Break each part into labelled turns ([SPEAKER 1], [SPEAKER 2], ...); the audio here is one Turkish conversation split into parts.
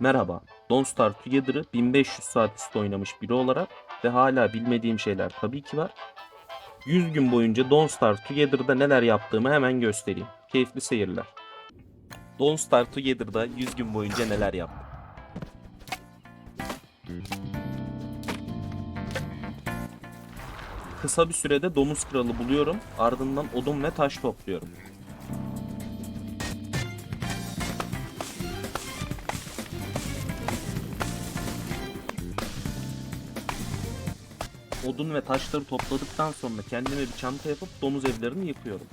[SPEAKER 1] Merhaba, Don't Starve Together'ı 1500 saat üstü oynamış biri olarak ve hala bilmediğim şeyler tabii ki var. 100 gün boyunca Don't Starve Together'da neler yaptığımı hemen göstereyim. Keyifli seyirler. Don't Starve Together'da 100 gün boyunca neler yaptım. Kısa bir sürede domuz kralı buluyorum, ardından odun ve taş topluyorum. Odun ve taşları topladıktan sonra kendime bir çanta yapıp domuz evlerini yıkıyorum.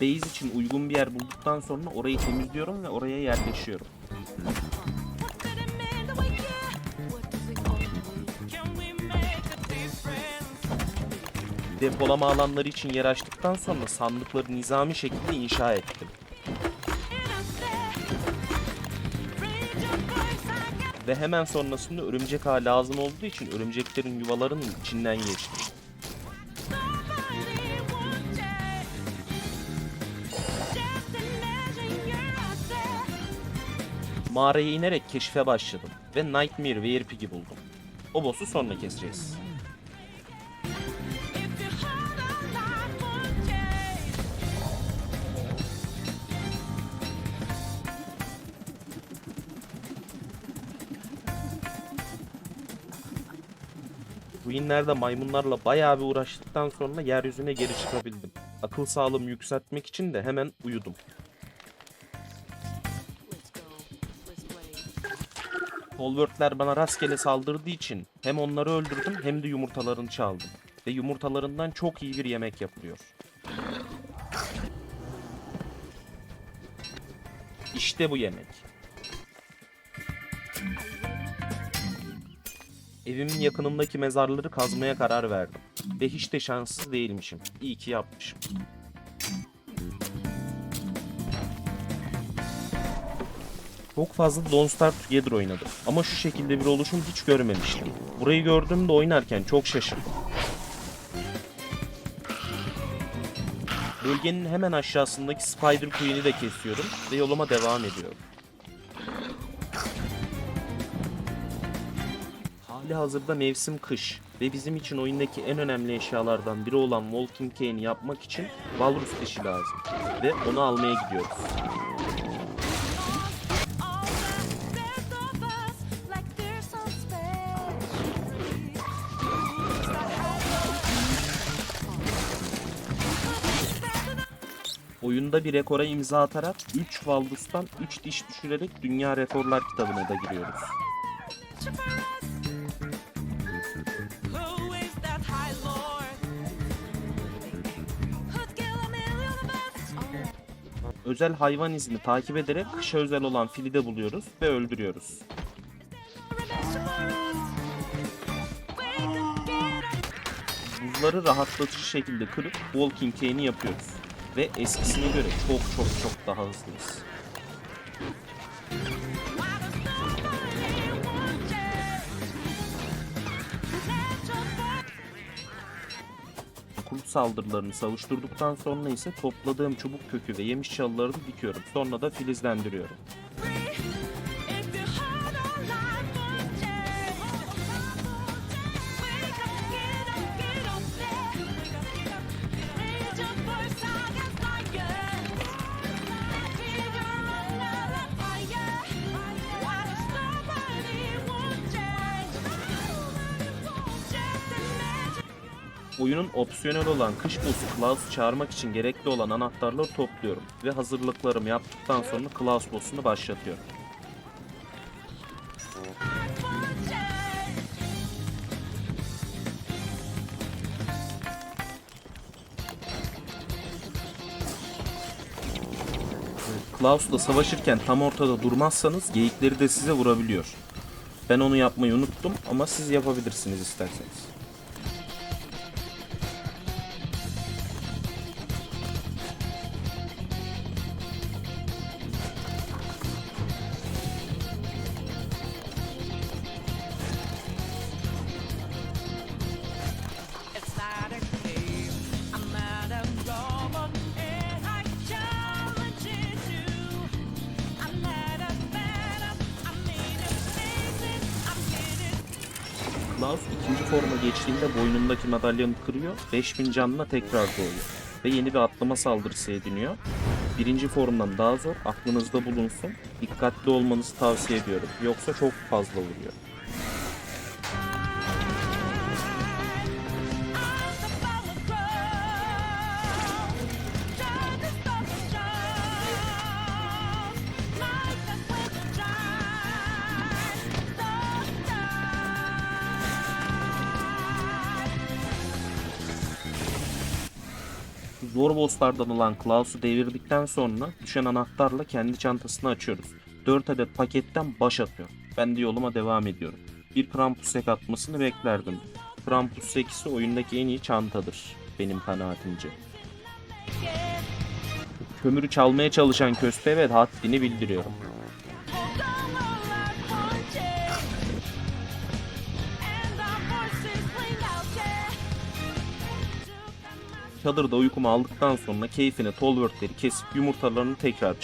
[SPEAKER 1] Base için uygun bir yer bulduktan sonra orayı temizliyorum ve oraya yerleşiyorum. Depolama alanları için yer açtıktan sonra sandıkları nizami şekilde inşa ettim. Ve hemen sonrasında örümcek ağı lazım olduğu için örümceklerin yuvalarının içinden geçtim. Mağaraya inerek keşfe başladım ve Nightmare Yerpig'i buldum. O boss'u sonra keseceğiz. Ruinlerde maymunlarla bayağı bir uğraştıktan sonra yeryüzüne geri çıkabildim. Akıl sağlığımı yükseltmek için de hemen uyudum. Polvörtler bana rastgele saldırdığı için hem onları öldürdüm hem de yumurtalarını çaldım. Ve yumurtalarından çok iyi bir yemek yapılıyor. İşte bu yemek. Evimin yakınındaki mezarları kazmaya karar verdim. Ve hiç de şanssız değilmişim. İyi ki yapmışım. Çok fazla Don't Starve Together oynadım. Ama şu şekilde bir oluşum hiç görmemiştim. Burayı gördüğümde oynarken çok şaşırdım. Bölgenin hemen aşağısındaki Spider Queen'i de kesiyorum ve yoluma devam ediyorum. Hali hazırda mevsim kış ve bizim için oyundaki en önemli eşyalardan biri olan Walking Cane'i yapmak için Walrus dişi lazım ve onu almaya gidiyoruz. Oyunda bir rekora imza atarak 3 Walrus'tan 3 diş düşürerek Dünya Rekorlar kitabına da giriyoruz. Özel hayvan izini takip ederek kışa özel olan fili de buluyoruz ve öldürüyoruz. Buzları rahatlatıcı şekilde kırıp Walking Cane'i yapıyoruz. Ve eskisine göre çok çok çok daha hızlıyız. Saldırılarını savuşturduktan sonra ise topladığım çubuk kökü ve yemiş çalılarını dikiyorum. Sonra da filizlendiriyorum. Oyunun opsiyonel olan kış boss'u Klaus'u çağırmak için gerekli olan anahtarları topluyorum ve hazırlıklarımı yaptıktan sonra Klaus boss'unu başlatıyorum. Klaus'la savaşırken tam ortada durmazsanız geyikleri de size vurabiliyor. Ben onu yapmayı unuttum ama siz yapabilirsiniz isterseniz. Klaus ikinci forma geçtiğinde boynundaki madalyonu kırıyor, 5000 canla tekrar doğuyor ve yeni bir atlama saldırısı ediniyor. Birinci formdan daha zor, aklınızda bulunsun. Dikkatli olmanızı tavsiye ediyorum. Yoksa çok fazla vuruyor. Zor bosslardan olan Klaus'u devirdikten sonra düşen anahtarla kendi çantasını açıyoruz. 4 adet paketten baş atıyor. Ben de yoluma devam ediyorum. Bir Krampus sek atmasını beklerdim. Krampus sekisi oyundaki en iyi çantadır benim kanaatimce. Kömürü çalmaya çalışan kösteğe ve haddini bildiriyorum. Çadırda uykumu aldıktan sonra keyfine tolvörtleri kesip yumurtalarını tekrar.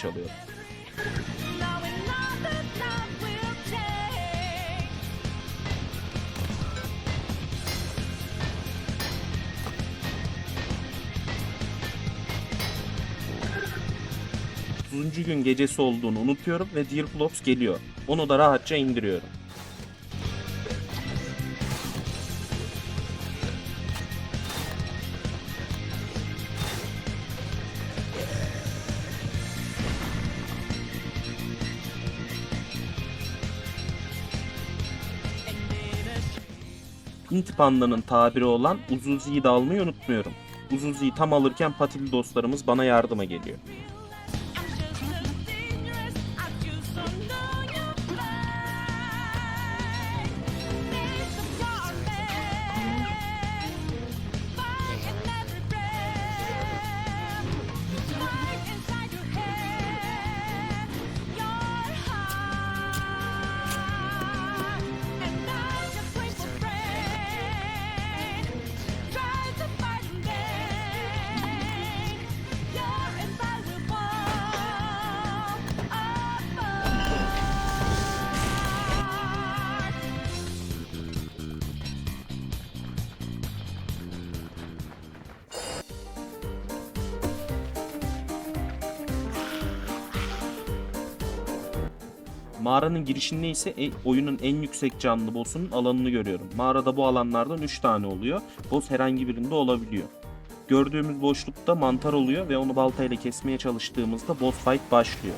[SPEAKER 1] Uzuncu gün gecesi olduğunu unutuyorum ve Dear Flops geliyor. Onu da rahatça indiriyorum. Hint pandanın tabiri olan Uzuzi'yi de almayı unutmuyorum. Uzuzi'yi tam alırken patili dostlarımız bana yardıma geliyor. Mağaranın girişinde ise e- oyunun en yüksek canlı boss'unun alanını görüyorum. Mağarada bu alanlardan 3 tane oluyor. Boss herhangi birinde olabiliyor. Gördüğümüz boşlukta mantar oluyor ve onu baltayla kesmeye çalıştığımızda boss fight başlıyor.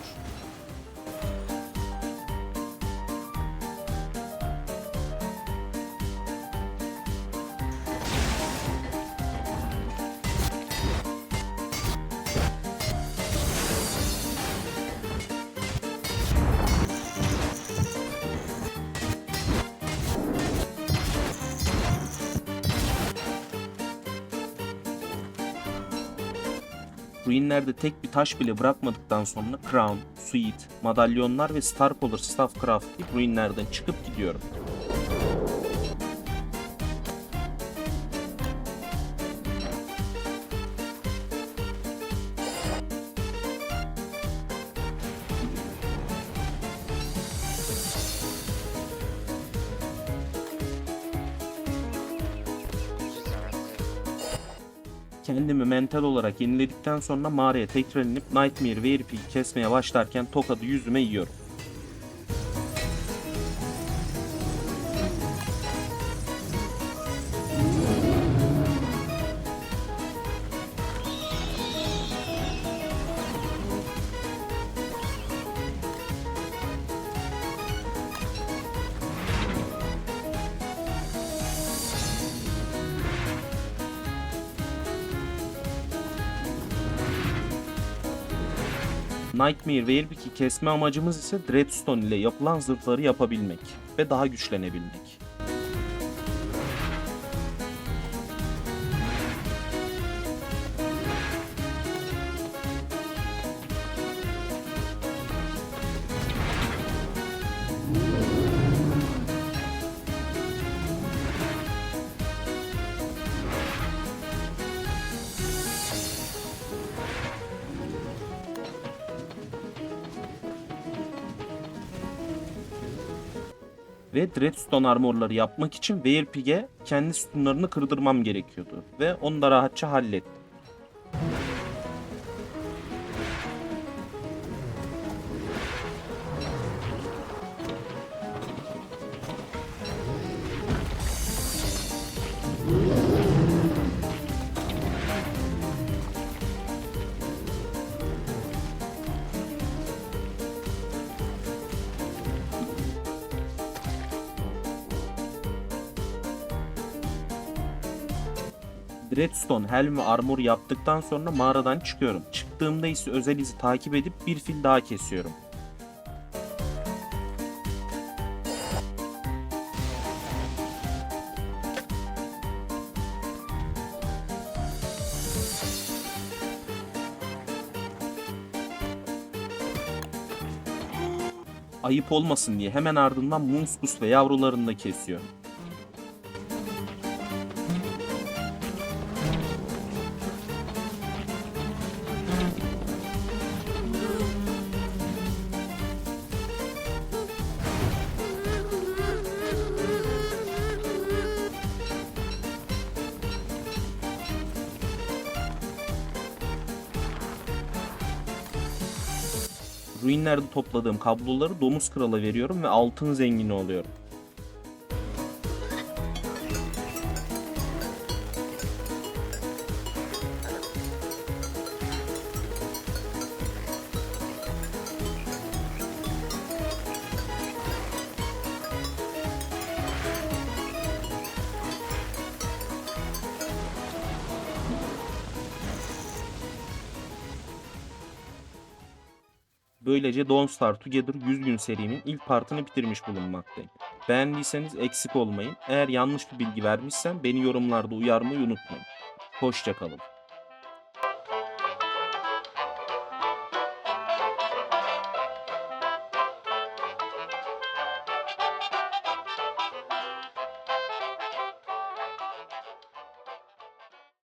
[SPEAKER 1] Ruinlerde tek bir taş bile bırakmadıktan sonra Crown, Suite, madalyonlar ve Star Collar Staff craftlayıp ruinlerden çıkıp gidiyorum. Kendimi mental olarak yeniledikten sonra mağaraya tekrar inip Nightmare ve kesmeye başlarken tokadı yüzüme yiyorum. Nightmare ve Elbik'i kesme amacımız ise Dreadstone ile yapılan zırhları yapabilmek ve daha güçlenebilmek. Ve Dreadstone armorları yapmak için Weirpig'e kendi sütunlarını kırdırmam gerekiyordu. Ve onu da rahatça hallettim. Dreadstone helm ve armor yaptıktan sonra mağaradan çıkıyorum. Çıktığımda ise özel izi takip edip bir fil daha kesiyorum. Ayıp olmasın diye hemen ardından Muskus ve yavrularını da kesiyorum. Ruinlerde topladığım kabloları domuz krala veriyorum ve altın zengini oluyorum. Böylece Don't Starve Together 100 gün serimin ilk partını bitirmiş bulunmaktayım. Beğendiyseniz eksik olmayın. Eğer yanlış bir bilgi vermişsem beni yorumlarda uyarmayı unutmayın. Hoşçakalın.